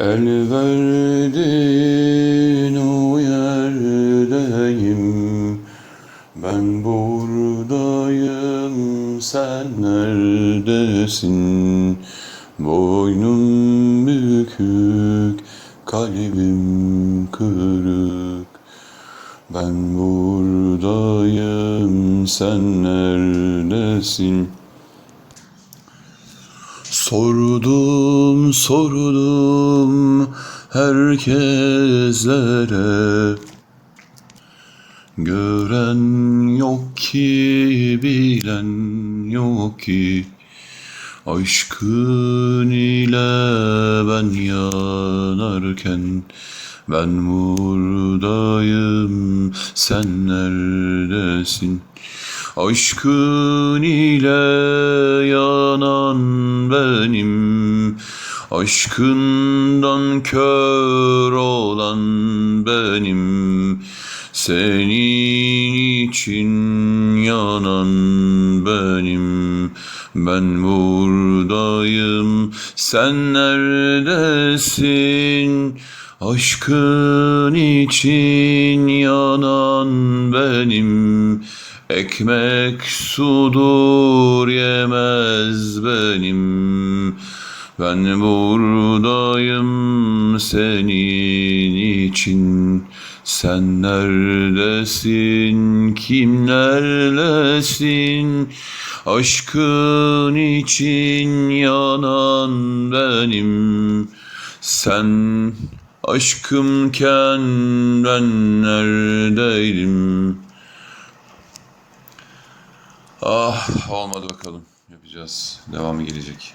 El verdin o yerdeyim. Ben buradayım sen neredesin? Boynum bükük kalbim kırık. Ben buradayım sen neredesin Sordum sordum herkeslere. Gören yok ki bilen yok ki. Aşkın ile ben yanarken Ben buradayım sen neredesin? Aşkın ile yanan Aşkından kör olan benim Senin için yanan benim. Ben buradayım sen neredesin? Aşkın için yanan benim. Ekmek sudur yemez benim Ben buradayım senin için Sen neredesin kimlerlesin Aşkın için yanan benim Sen aşkımken ben neredeydim Ah olmadı bakalım. Yapacağız. Devamı gelecek.